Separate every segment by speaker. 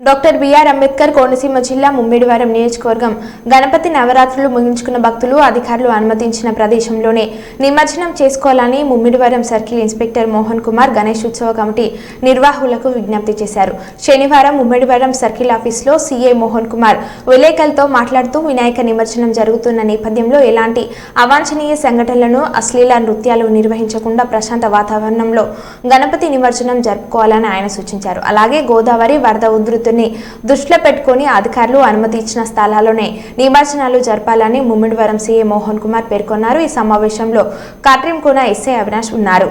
Speaker 1: Doctor BR Ambedkar Konaseema జిల్లా ముమ్మిడివారం నియోజకవర్గం గణపతి నవరాత్రులు ముగించుకున్న భక్తులు అధికారులు అనుమతించిన ప్రదేశంలోనే నిమజ్జనం చేసుకోవాలని ముమ్మిడివారం సర్కిల్ ఇన్స్పెక్టర్ మోహన్ కుమార్ గణేష్ ఉత్సవ కమిటీ నిర్వాహకులకు విజ్ఞప్తి చేశారు. శనివారం ముమ్మిడివారం సర్కిల్ ఆఫీస్లో సీఏ మోహన్ కుమార్ విలేకరులతో మాట్లాడుతూ వినాయక నిమజ్జనం జరుగుతున్న నేపథ్యంలో ఎలాంటి అవాంఛనీయ సంఘటనలను అశ్లీల నృత్యాలు నిర్వహించకుండా ప్రశాంత వాతావరణంలో గణపతి నిమజ్జనం జరుపుకోవాలని ఆయన సూచించారు. అలాగే గోదావరి వరద ఉధృతిని దృష్టిలో పెట్టుకుని అధికారులు అనుమతి ఇచ్చిన స్థలాల్లోనే నిమజ్జనాలు జరపాలని ముమ్మిడివరం సీఏ మోహన్ కుమార్ పేర్కొన్నారు. ఈ సమావేశంలో కాట్రింకోన ఎస్ఐ అవినాష్ ఉన్నారు.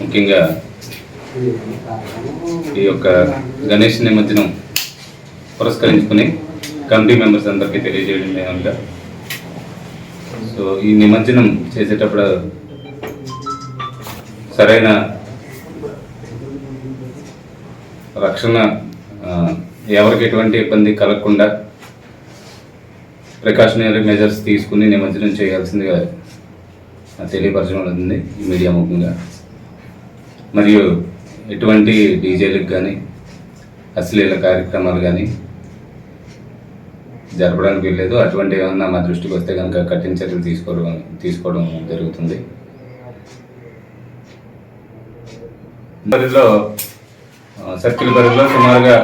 Speaker 2: ముఖ్యంగా ఈ యొక్క గణేష్ నిమజ్జనం పురస్కరించుకుని కమిటీ మెంబర్స్ అందరికీ తెలియజేయడం ఏమనగా సో ఈ నిమజ్జనం చేసేటప్పుడు సరైన రక్షణ ఎవరికి ఎటువంటి ఇబ్బంది కలగకుండా ప్రికాషనరీ మెజర్స్ తీసుకుని నిమజ్జనం చేయాల్సిందిగా తెలియపరచడం ఈ మీడియా ముఖ్యంగా. మరియు ఎటువంటి డీజేలకు కానీ అశ్లీల కార్యక్రమాలు కానీ జరపడానికి వీల్లేదు. అటువంటి ఏమన్నా మా దృష్టికి వస్తే కనుక కఠిన చర్యలు తీసుకోవడం తీసుకోవడం జరుగుతుంది. పరిధిలో సర్కిల్ పరిధిలో సుమారుగా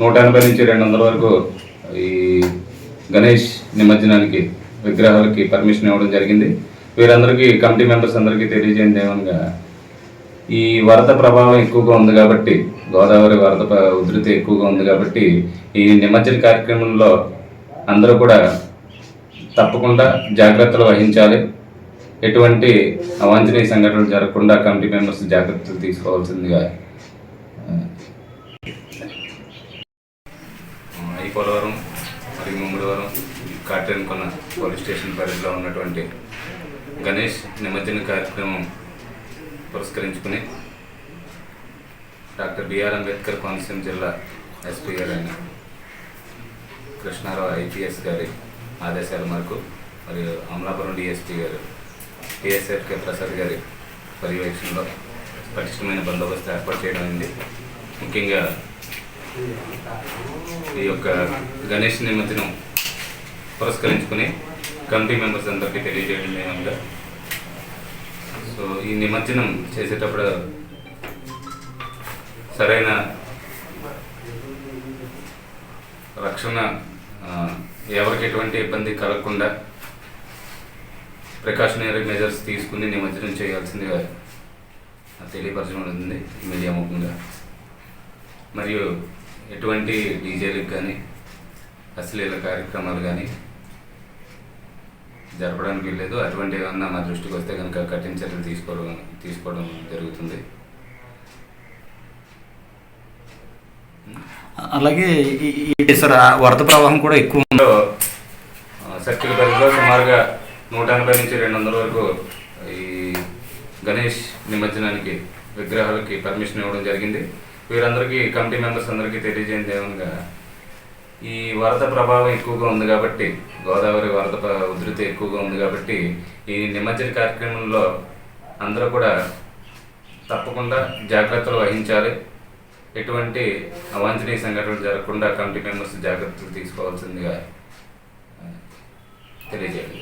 Speaker 2: నూట ఎనభై నుంచి రెండు వందల వరకు ఈ గణేష్ నిమజ్జనానికి విగ్రహాలకి పర్మిషన్ ఇవ్వడం జరిగింది. వీరందరికీ కమిటీ మెంబర్స్ అందరికీ తెలియజేయండి ఏమనగా ఈ వరద ప్రభావం ఎక్కువగా ఉంది కాబట్టి గోదావరి వరద ఉధృతి ఎక్కువగా ఉంది కాబట్టి ఈ నిమజ్జన కార్యక్రమంలో అందరూ కూడా తప్పకుండా జాగ్రత్తలు వహించాలి. ఎటువంటి అవాంఛనీయ సంఘటనలు జరగకుండా కమిటీ మెంబర్స్ జాగ్రత్తలు తీసుకోవాల్సిందిగా ఈ పోలవరం మరియు ముమ్మడివరం కాటేనుకొన్న పోలీస్ స్టేషన్ పరిధిలో ఉన్నటువంటి గణేష్ నిమజ్జన కార్యక్రమం పురస్కరించుకుని డాక్టర్ బిఆర్ అంబేద్కర్ కోనసీమ జిల్లా ఎస్పీ గారైన కృష్ణారావు ఐపీఎస్ గారి ఆదేశాల మేరకు మరియు అమలాపురం డిఎస్పీ గారు టిఎస్ఎఫ్కే ప్రసాద్ గారి పర్యవేక్షణలో పటిష్టమైన బందోబస్తు ఏర్పాటు చేయడం అయింది. ముఖ్యంగా ఈ యొక్క గణేష్ నిమజ్జనం పురస్కరించుకుని కమిటీ మెంబర్స్ అందరికీ తెలియజేయడం ఏమనగా సో ఈ నిమజ్జనం చేసేటప్పుడు సరైన రక్షణ ఎవరికి ఎటువంటి ఇబ్బంది కలగకుండా ప్రికాషనరీ మెజర్స్ తీసుకుని నిమజ్జనం చేయాల్సిందిగా తెలియపరచడం ఉంది మీడియా ముఖంగా. మరియు ఎటువంటి డీజేలకు కానీ అశ్లీల కార్యక్రమాలు కానీ జరపడానికి వీల్లేదు. అటువంటి ఏమన్నా మా దృష్టికి వస్తే కనుక కఠిన చర్యలు తీసుకోవడం తీసుకోవడం జరుగుతుంది.
Speaker 3: అలాగే సార్ వరద ప్రవాహం కూడా ఎక్కువ
Speaker 2: సర్కిల్ పరిధిలో సుమారుగా నూట ఎనభై నుంచి రెండు వందల వరకు ఈ గణేష్ నిమజ్జనానికి విగ్రహాలకి పర్మిషన్ ఇవ్వడం జరిగింది. వీరందరికీ కమిటీ మెంబర్స్ అందరికీ తెలియజేయండి ఏమనగా ఈ వరద ప్రభావం ఎక్కువగా ఉంది కాబట్టి గోదావరి వరద ఉధృతి ఎక్కువగా ఉంది కాబట్టి ఈ నిమజ్జన కార్యక్రమంలో అందరూ కూడా తప్పకుండా జాగ్రత్తలు వహించాలి. ఎటువంటి అవాంఛనీయ సంఘటనలు జరగకుండా కమిటీ మెంబర్స్ జాగ్రత్తలు తీసుకోవాల్సిందిగా ఆ, తెలియజేయండి